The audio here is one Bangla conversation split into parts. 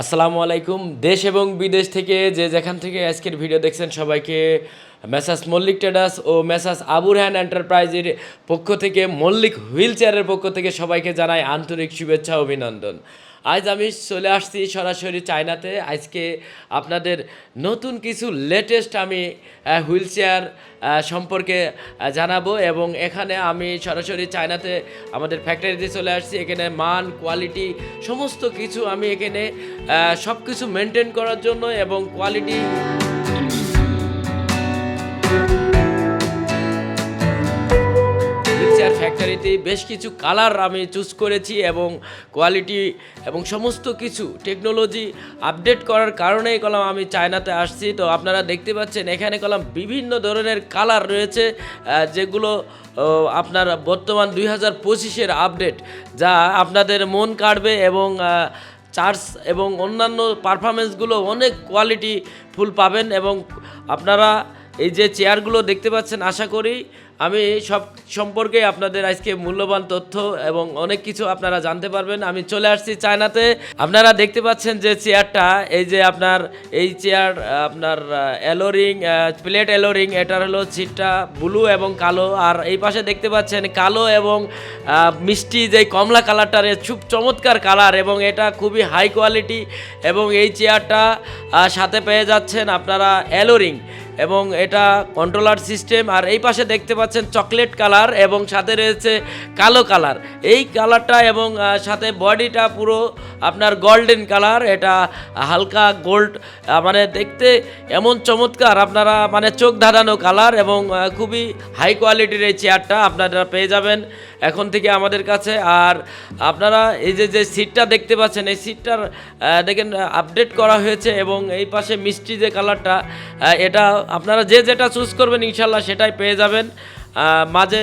আসসালামু আলাইকুম। দেশ এবং বিদেশ থেকে যে যেখান থেকে আজকের ভিডিও দেখছেন সবাইকে মেসাস মল্লিক ট্রেডার্স ও মেসাস আবুর হ্যান এন্টারপ্রাইজের পক্ষ থেকে মল্লিক হুইল চেয়ারের পক্ষ থেকে সবাইকে জানাই আন্তরিক শুভেচ্ছা, অভিনন্দন। আজ আমি চলে আসছি সরাসরি চায়নাতে। আজকে আপনাদের নতুন কিছু লেটেস্ট আমি হুইল চেয়ার সম্পর্কে জানাব এবং এখানে আমি সরাসরি চায়নাতে আমাদের ফ্যাক্টরিতে চলে আসছি। এখানে মান কোয়ালিটি সমস্ত কিছু আমি এখানে সব কিছু মেনটেন করার জন্য এবং কোয়ালিটি ফ্যাক্টরিতে বেশ কিছু কালার আমি চুজ করেছি এবং কোয়ালিটি এবং সমস্ত কিছু টেকনোলজি আপডেট করার কারণেই কলাম আমি চায়নাতে আসছি। তো আপনারা দেখতে পাচ্ছেন, এখানে কলাম বিভিন্ন ধরনের কালার রয়েছে যেগুলো আপনার বর্তমান দুই হাজার পঁচিশের আপডেট যা আপনাদের মন কাড়বে এবং চার্জ এবং অন্যান্য পারফরমেন্সগুলো অনেক কোয়ালিটি ফুল পাবেন এবং আপনারা এই যে চেয়ারগুলো দেখতে পাচ্ছেন, আশা করি আমি সব সম্পর্কে আপনাদের আজকে মূল্যবান তথ্য এবং অনেক কিছু আপনারা জানতে পারবেন। আমি চলে আসছি চায়নাতে। আপনারা দেখতে পাচ্ছেন যে চেয়ারটা, এই যে আপনার, এই চেয়ার, আপনার এলোরিং প্লেট এলোরিং, এটার হলো সিটটা ব্লু এবং কালো। আর এই পাশে দেখতে পাচ্ছেন কালো এবং মিষ্টি যে কমলা কালারটার খুব চমৎকার কালার এবং এটা খুবই হাই কোয়ালিটি এবং এই চেয়ারটা সাথে পেয়ে যাচ্ছেন আপনারা এলোরিং। এবং এটা কন্ট্রোলার সিস্টেম আর এই পাশে দেখতে পাচ্ছেন চকলেট কালার এবং সাথে রয়েছে কালো কালার এই কালারটা এবং সাথে বডিটা পুরো আপনার গোল্ডেন কালার এটা হালকা গোল্ড মানে দেখতে এমন চমৎকার। আপনারা মানে চোখ ধাঁধানো কালার এবং খুবই হাই কোয়ালিটির এই চেয়ারটা আপনারা পেয়ে যাবেন। এখন থেকে আমাদের কাছে, আর আপনারা এই যে যে সিটটা দেখতে পাচ্ছেন, এই সিটটার দেখেন আপডেট করা হয়েছে এবং এই পাশে মিষ্টি যে কালারটা এটা আপনারা যে যেটা চুজ করবেন ইনশাল্লাহ সেটাই পেয়ে যাবেন। মাঝে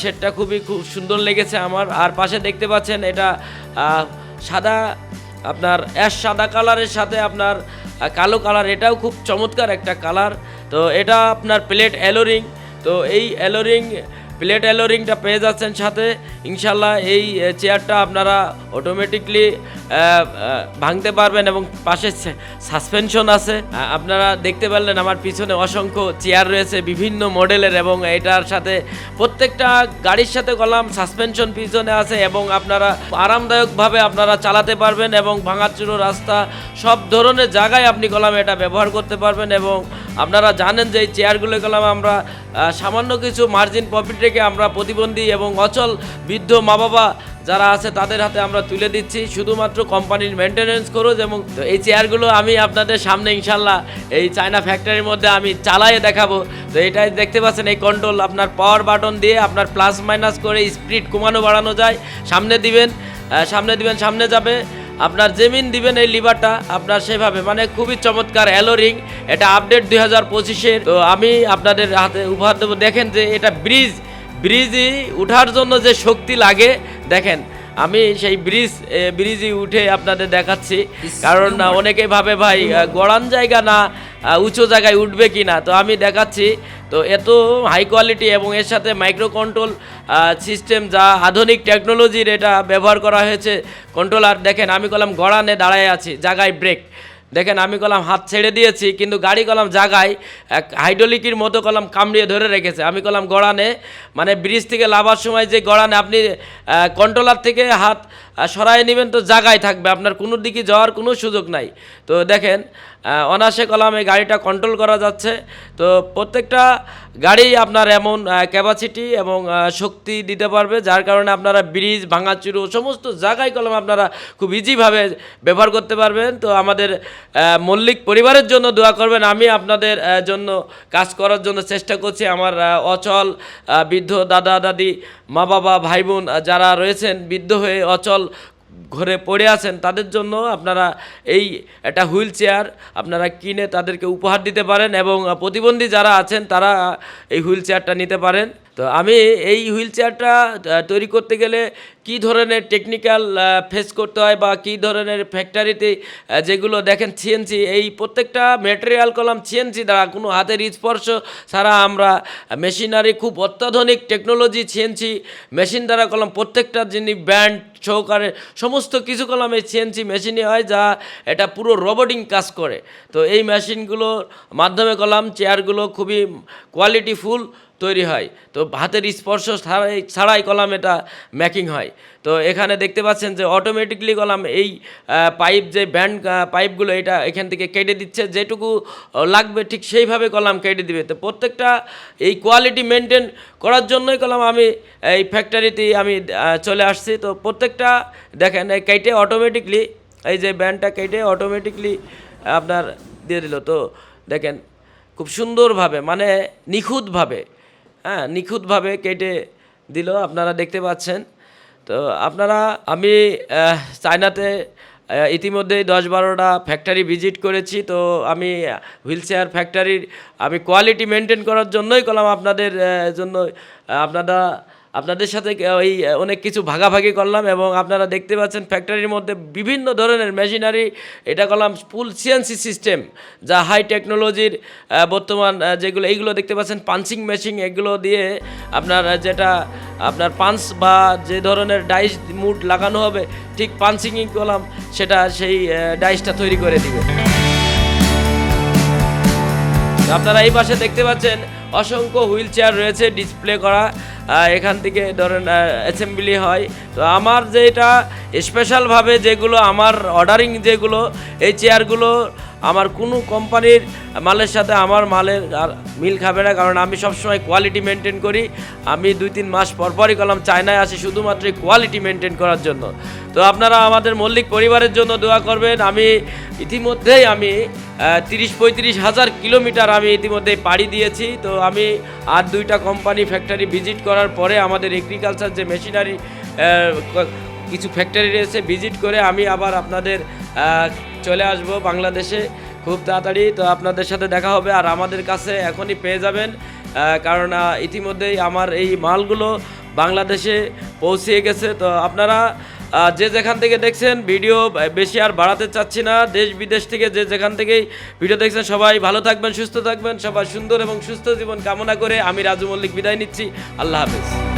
সেটটা খুবই, খুব সুন্দর লেগেছে আমার। আর পাশে দেখতে পাচ্ছেন, এটা সাদা, আপনার অ্যাশ সাদা কালারের সাথে আপনার কালো কালার এটাও খুব চমৎকার একটা কালার তো এটা আপনার প্লেট অ্যালোরিং তো এই অ্যালোরিং প্লেট অ্যালোরিংটা পেয়ে যাচ্ছেন সাথে। ইনশাল্লাহ এই চেয়ারটা আপনারা অটোমেটিকলি ভাঙতে পারবেন এবং পাশে সাসপেনশন আছে। আপনারা দেখতে পারলেন আমার পিছনে অসংখ্য চেয়ার রয়েছে বিভিন্ন মডেলের এবং এটার সাথে প্রত্যেকটা গাড়ির সাথে কলাম সাসপেনশন পিছনে আছে এবং আপনারা আরামদায়কভাবে আপনারা চালাতে পারবেন এবং ভাঙাচুরো রাস্তা সব ধরনের জায়গায় আপনি কলাম এটা ব্যবহার করতে পারবেন এবং আপনারা জানেন যে এই চেয়ারগুলো গেলাম আমরা সামান্য কিছু মার্জিন প্রফিট রেখে আমরা প্রতিবন্ধী এবং অচল বৃদ্ধ মা বাবা যারা আছে তাদের হাতে আমরা তুলে দিচ্ছি। শুধুমাত্র কোম্পানির মেনটেনেন্স করো এবং এই চেয়ারগুলো আমি আপনাদের সামনে ইনশাল্লাহ এই চায়না ফ্যাক্টরির মধ্যে আমি চালাইয়ে দেখাবো। তো এটাই দেখতে পাচ্ছেন, এই কন্ট্রোল আপনার পাওয়ার বাটন দিয়ে আপনার প্লাস মাইনাস করে স্পিড কমানো, বাড়ানো যায়। সামনে দিবেন সামনে দিবেন, সামনে যাবে। আপনার জেমিন দিবেন এই লিভারটা, আপনার সেভাবে মানে খুবই চমৎকার অ্যালোরিং এটা আপডেট দুই হাজার পঁচিশের। তো আমি আপনাদের হাতে উপহার দেবো। দেখেন যে এটা ব্রিজ, ব্রিজই উঠার জন্য যে শক্তি লাগে, দেখেন, আমি সেই ব্রিজ ব্রিজই উঠে আপনাদের দেখাচ্ছি। কারণ অনেকে ভাবে, ভাই গড়ান জায়গা না উঁচু জায়গায় উঠবে কি না? তো আমি দেখাচ্ছি তো এত হাই কোয়ালিটি এবং এর সাথে মাইক্রো কন্ট্রোল সিস্টেম যা আধুনিক টেকনোলজির এটা ব্যবহার করা হয়েছে। কন্ট্রোলার দেখেন, আমি কলাম গড়ানে দাঁড়ায় আছি, জায়গায় ব্রেক দেখেন, আমি কলাম হাত ছেড়ে দিয়েছি, কিন্তু গাড়ি কলাম জাগায় এক হাইড্রোলিকির মতো কলাম কামড়িয়ে ধরে রেখেছে। আমি কলাম গড়ানে মানে ব্রিজ থেকে লাভার সময় যে গড়ানে আপনি কন্ট্রোলার থেকে হাত সরায় নেবেন তো জায়গায় থাকবে আপনার কোনো দিকে যাওয়ার কোনো সুযোগ নাই। তো দেখেন আহ, অনায়াসে কলামে গাড়িটা কন্ট্রোল করা যাচ্ছে। তো প্রত্যেকটা গাড়ি আপনার এমন ক্যাপাসিটি এবং শক্তি দিতে পারবে যার কারণে আপনারা ব্রিজ ভাঙাচুরো সমস্ত জায়গায় কলম আপনারা খুব ইজিভাবে ব্যবহার করতে পারবেন। তো আমাদের মল্লিক পরিবারের জন্য দোয়া করবেন আমি আপনাদের জন্য কাজ করার জন্য চেষ্টা করছি। আমার অচল বৃদ্ধ দাদা দাদি মা বাবা ভাই বোন যারা রয়েছেন বৃদ্ধ হয়ে অচল ঘরে পড়ে আছেন, তাদের জন্য আপনারা এই একটা হুইল চেয়ার আপনারা কিনে তাদেরকে উপহার দিতে পারেন এবং প্রতিবন্ধী যারা আছেন তারা এই হুইল চেয়ারটা নিতে পারেন। তো আমি এই হুইল চেয়ারটা তৈরি করতে গেলে কি ধরনের টেকনিক্যাল ফেস করতে হয় বা কি ধরনের ফ্যাক্টরিতে যেগুলো দেখেন সিএনসি এই প্রত্যেকটা মেটেরিয়াল কলাম সিএনসি দ্বারা কোনো হাতের স্পর্শ ছাড়া আমরা মেশিনারি খুব অত্যাধুনিক টেকনোলজি সিএনসি মেশিন দ্বারা কলাম প্রত্যেকটা যিনি ব্যান্ড সহকারে সমস্ত কিছু কলাম এই সিএনসি মেশিনই হয় যা এটা পুরো রোবটিং কাজ করে। তো এই মেশিনগুলোর মাধ্যমে কলাম চেয়ারগুলো খুবই কোয়ালিটিফুল তৈরি হয়। তো হাতের স্পর্শ ছাড়াই ছাড়াই কলাম এটা ম্যাকিং হয়। তো এখানে দেখতে পাচ্ছেন যে অটোমেটিকলি কলাম এই পাইপ যে ব্যান্ড পাইপগুলো এটা এখান থেকে কেটে দিচ্ছে। যেটুকু লাগবে ঠিক সেইভাবে কলাম কেটে দিবে। তো প্রত্যেকটা এই কোয়ালিটি মেনটেন করার জন্যই কলাম আমি এই ফ্যাক্টরিতে আমি চলে আসছি। তো প্রত্যেকটা দেখেন কেটে অটোমেটিকলি এই যে ব্যান্ডটা কেটে অটোমেটিকলি আপনার দিয়ে দিল। তো দেখেন, খুব সুন্দরভাবে মানে নিখুঁতভাবে হ্যাঁ নিখুঁতভাবে কেটে দিল, আপনারা দেখতে পাচ্ছেন। তো আপনারা, আমি চায়নাতে ইতিমধ্যেই দশ বারোটা ফ্যাক্টরি ভিজিট করেছি। তো আমি হুইল চেয়ার ফ্যাক্টরির আমি কোয়ালিটি মেনটেন করার জন্যই করলাম আপনাদের জন্য আপনারা আপনাদের সাথে ওই অনেক কিছু ভাগাভাগি করলাম এবং আপনারা দেখতে পাচ্ছেন ফ্যাক্টরির মধ্যে বিভিন্ন ধরনের মেশিনারি এটা করলাম ফুল সিএনসি সিস্টেম যা হাই টেকনোলজির বর্তমান যেগুলো, এইগুলো দেখতে পাচ্ছেন পাঞ্চিং মেশিন এগুলো দিয়ে আপনার যেটা আপনার পাঞ্চ বা যে ধরনের ডাইস মুড লাগানো হবে, ঠিক পাঞ্চিংই করলাম, সেটা সেই ডাইসটা তৈরি করে দিবে। আপনারা এই পাশে দেখতে পাচ্ছেন অসংখ্য হুইল চেয়ার রয়েছে, ডিসপ্লে করা এখান থেকে ধরেন অ্যাসেম্বলি হয়। তো আমার যেটা স্পেশালভাবে যেগুলো, আমার অর্ডারিং যেগুলো, এই চেয়ারগুলো আমার কোনো কোম্পানির মালের সাথে আমার মালের আর মিল খাবে না, কারণ আমি সবসময় কোয়ালিটি মেনটেন করি। আমি দুই তিন মাস পরপরই কলাম চায়নায় আসি শুধুমাত্র কোয়ালিটি মেনটেন করার জন্য। তো আপনারা আমাদের মল্লিক পরিবারের জন্য দোয়া করবেন, আমি ইতিমধ্যেই আমি তিরিশ পঁয়ত্রিশ হাজার কিলোমিটার আমি ইতিমধ্যেই পাড়ি দিয়েছি। তো আমি আর দুইটা কোম্পানি ফ্যাক্টরি ভিজিট করার পরে আমাদের এগ্রিকালচার যে মেশিনারি কিছু ফ্যাক্টরি রয়েছে ভিজিট করে আমি আবার আপনাদের চলে আসব বাংলাদেশে খুব তাড়াতাড়ি। তো আপনাদের সাথে দেখা হবে আর আমাদের কাছে এখনই পেয়ে যাবেন। কারণ ইতিমধ্যেই আমার এই মালগুলো বাংলাদেশে পৌঁছে গেছে। তো আপনারা যে যেখান থেকে দেখছেন, ভিডিও বেশি আর বাড়াতে চাচ্ছি না। দেশ বিদেশ থেকে যে যেখান থেকেই ভিডিও দেখছেন, সবাই ভালো থাকবেন, সুস্থ থাকবেন সবাই সুন্দর এবং সুস্থ জীবন কামনা করে আমি রাজু মল্লিক বিদায় নিচ্ছি। আল্লাহ হাফেজ।